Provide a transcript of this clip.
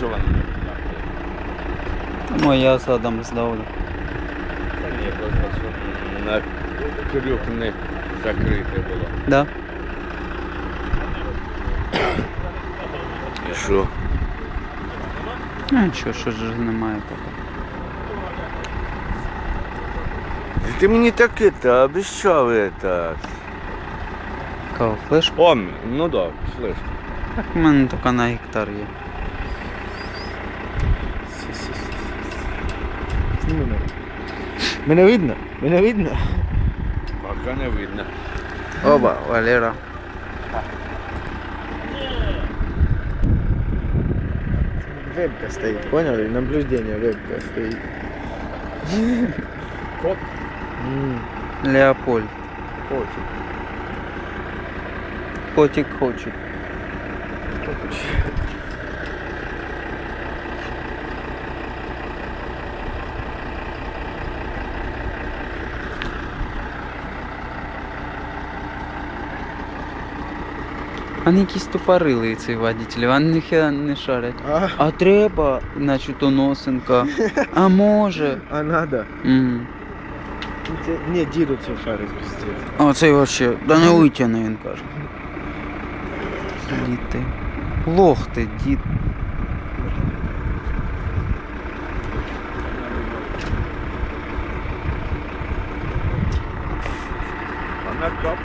що вони? Моя задом здавлю. Та ні, просто що на крюк не закрите було. Да? І що? Ну нічого, що ж немає такого. Ти мені так это обіцяв это. Кого, флеш? О, ну да, слышь. Так в мене тільки на гектар є. Мене. Мене видно? Мене видно? Пока не видно. Оба, Валера. Вебка стоит, поняли? Наблюдение вебка стоит. Кот? Леопольд. Котик. Котик хочет. Вони якісь тупорили ці водителі, вони ніхера не шарять. А, А треба, значить, оносенка. А може. а надо. М. Не, діду це шарить пиздец. А цей вообще, да не витягне, він каже. Дід ти. Лох ти, дід. Вона кап.